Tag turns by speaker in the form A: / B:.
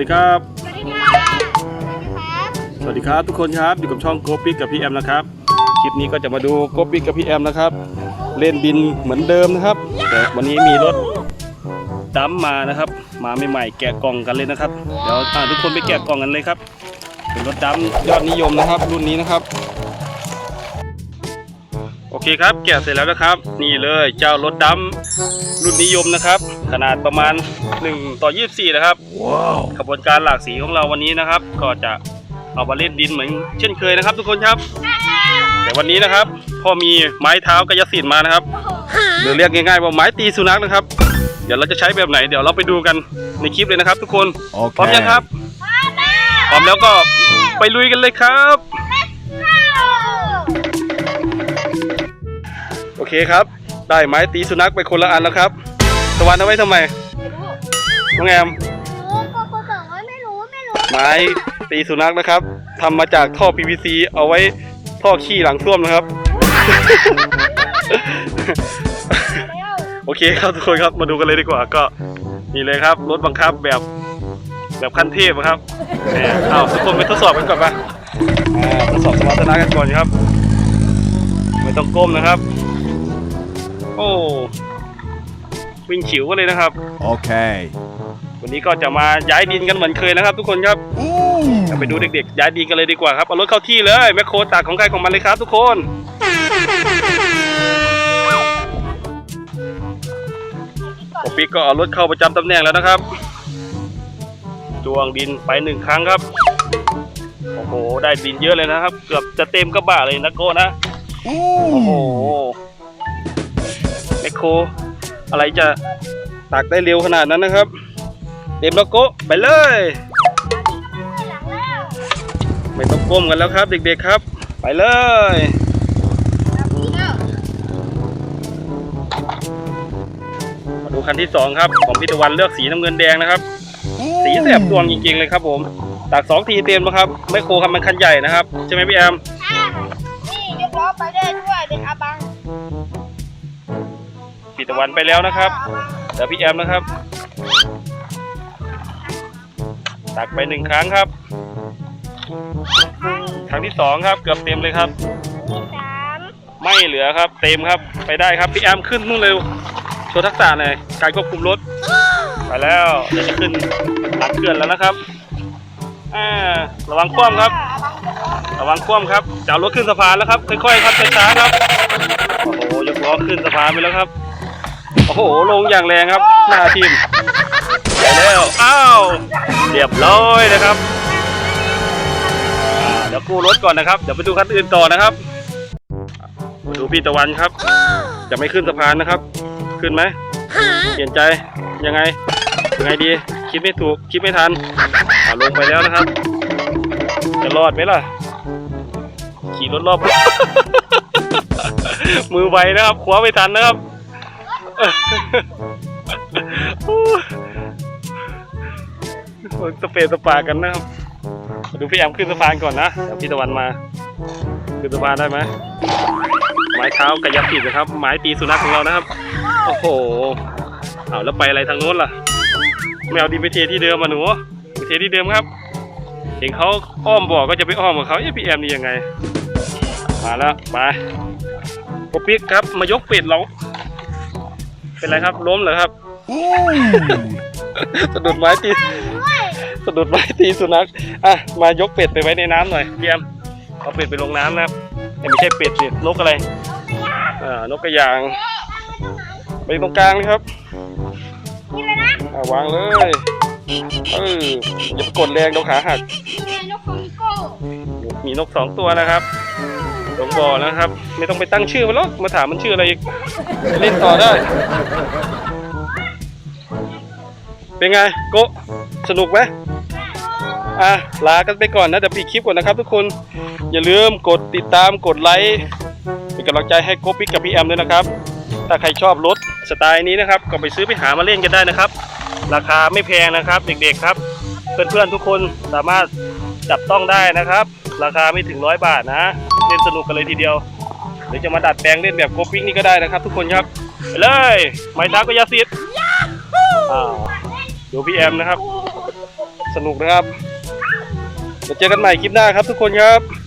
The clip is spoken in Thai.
A: ดีครับ
B: สวัสดีครับ
A: สวัสดีครับทุกคนครับอยู่กับช่องโกปิกกับพี่แอมนะครับคลิปนี้ก็จะมาดูโกปิกกับพี่แอมนะครับ เล่นดินเหมือนเดิมนะครับ แต่วันนี้มีรถดัมมานะครับ มาใหม่ๆแกะกล่องกันเลยนะครับเดี๋ยวอ่าทุกคนไปแกะกล่องกันเลยครับเป็นรถดัมยอดนิยมนะครับ รุ่นนี้นะครับ โอเคครับแกะเสร็จแล้วนะครับ นี่เลยเจ้ารถดัมรุ่นนิยมนะครับ ขนาดประมาณ 1 ต่อ 24 นะครับขบวนการหลากสีของเราวันนี้นะครับ ก็จะเอามาเล่นดินเหมือนเช่นเคยนะครับ ทุกคนครับ แต่วันนี้นะครับพ่อมีไม้เท้ากายสิทธิ์มานะครับหรือเรียกง่ายๆว่าไม้ตีสุนัขนะครับ เดี๋ยวเราจะใช้แบบไหนเดี๋ยวเราไปดูกันในคลิปเลยนะครับ ทุกคนพร้อมยังครับพร้อมแล้วก็ไปลุยกันเลยครับ เคครับ ได้ไม้ตีสุนัขไปคนละอันแล้วครับตะวันเอาไว้ทำไมน้องแอม
B: รู้ก็ก็บอกว่าไม่รู้ไม่รู้
A: ไม้ตีสุนัขนะครับทำมาจากท่อ PVC เอาไว้ท่อขี้หลังส้วมนะครับ
B: แล้ว
A: โอเคครับทุกคนครับมาดูกันเลยดีกว่าก็นี่เลยครับรถบังคับแบบแบบขั้นเทพอะครับแหมเอาทุกคนไปทดสอบกันก่อนปะอ่าทดสอบสมรรถนะกันก่อนครับ ไม่ต้องก้มนะครับ โอ้วิ่งฉิวกันเลยนะครับ
C: Okay.
A: วันนี้ก็จะมาย้ายดินกันเหมือนเคยนะครับ ทุกคนครับเราไปดูเด็กๆ ย้ายดีกันเลยดีกว่าครับเอารถเข้าที่เลยแมคโครตักของใครของมันเลยครับ ทุกคนโอปิกก็เอารถเข้าประจำตำแหน่งแล้วนะครับจวงดินไปหนึ่งครั้งครับ โอ้โห ได้ดินเยอะเลยนะครับ เกือบจะเต็มกระบะเลยนะโก้นะ โอ้โหแม คโคร อะไรจะตักได้เร็วขนาดนั้นนะครับ เต็มแล้วโก้ไปเลย ไม่ต้องก้มกันแล้วครับ เด็กๆครับ ไปเลยมาดูคันที่สองครับของพิตวันเลือกสีน้ำเงินแดงนะครับ สีแสบดวงจริงๆเลยครับผมตักสองทีเต็มแล้วครับไม่โคคันมันคันใหญ่นะครับ ใช่ไหมพี่แอม
B: อ่นี่ยกล้อไปได้ด้วยเป็นอาบัง
A: พิตวันไปแล้วนะครับเดี๋ยวพี่แอมนะครับ ตักไปหนึ่งครั้งครับ ครั้งที่สองครับ เกือบเต็มเลยครับ
B: สาม
A: ไม่เหลือครับ เต็มครับ ไปได้ครับพี่แอมขึ้นนู่นเร็วโชว์ทักษะหน่อยการควบคุมรถ ไปแล้วเดี๋ยวจะขึ้นหลังเขื่อนแล้วนะครับอ่าระวังคว่ำครับ ระวังคว่ำครับจะเอารถขึ้นสะพานแล้วครับ ค่อยๆครับช้าๆครับ โอ้โหยกล้อขึ้นสะพานไปแล้วครับ โอ้โห ลงอย่างแรงครับ หน้าทีมไปแล้ว อ้าว เรียบร้อยนะครับอ่าเดี๋ยวกู้รถก่อนนะครับ เดี๋ยวไปดูคันอื่นต่อนะครับ มาดูพี่ตะวันครับ จะไม่ขึ้นสะพานนะครับ ขึ้นไหม เปลี่ยนใจ ยังไง ยังไงดี คิดไม่ถูก คิดไม่ทันอ่าลงไปแล้วนะครับ จะรอดไหมล่ะ ขี่รถรอบ มือไวนะครับคว้าไม่ทันนะครับ สเปรย์สปากันนะครับดูพี่แอมขึ้นสะพานก่อนนะเดี๋ยวพี่ตะวันมา ขึ้นสะพานได้ไหมไม้เท้ากระยับติดนะครับ ไม้ตีสุนัขของเรานะครับ โอ้โหเอาแล้วไปอะไรทางโน้นล่ะไม่เอาดินไปเทที่เดิมมาหนูไปเทที่เดิมครับ เห็นเขาอ้อมบอก็จะไปอ้อมกับเขาเอ๊ะพี่แอมนี่ยังไง มาแล้วไปปปิ๊กครับ มายกเป็ดเรา เป็นไรครับล้มเหรอครับสะดุดไม้ตีสะดุดไม้ตีสุนัขอะมายกเป็ดไปไว้ในน้ำหน่อยพี่แอมเอาเป็ดไปลงน้ำนะครับแต่ไม่ใช่เป็ดสินกอะไรอ่านกกระยาง ไปตรงกลางเลยครับ
B: นี่เลยนะ
A: อ่าวางเลยเอออย่าไปกดแรงเดี๋ยวขาหัก
B: นี่นกฟลามิงโก้
A: มีนกสองตัวนะครับ ลงบ่อนะครับ ไม่ต้องไปตั้งชื่อมันหรอกมาถามมันชื่ออะไรอีกเล่นต่อได้ เป็นไงโกะสนุกไหมอะลากันไปก่อนนะเดี๋ยวปิดคลิปก่อนนะครับทุกคนอย่าลืมกดติดตามกดไลค์เป็นกำลังใจให้โกปิกกับพี่แอมด้วยนะครับ ถ้าใครชอบรถสไตล์นี้นะครับ ก็ไปซื้อไปหามาเล่นกันได้นะครับ ราคาไม่แพงนะครับ เด็กๆครับ เพื่อนๆทุกคนสามารถจับต้องได้นะครับ ราคาไม่ถึงร้อยบาทนะ เล่นสนุกกันเลยทีเดียว หรือจะมาดัดแปลงเล่นแบบโกปิกนี่ก็ได้นะครับ ทุกคนครับไปเลยไม้ท้าก็ยาซิดอ้าวดูพี่แอมนะครับ สนุกนะครับเดี๋ยวเจอกันใหม่คลิปหน้าครับทุกคนครับ
B: บ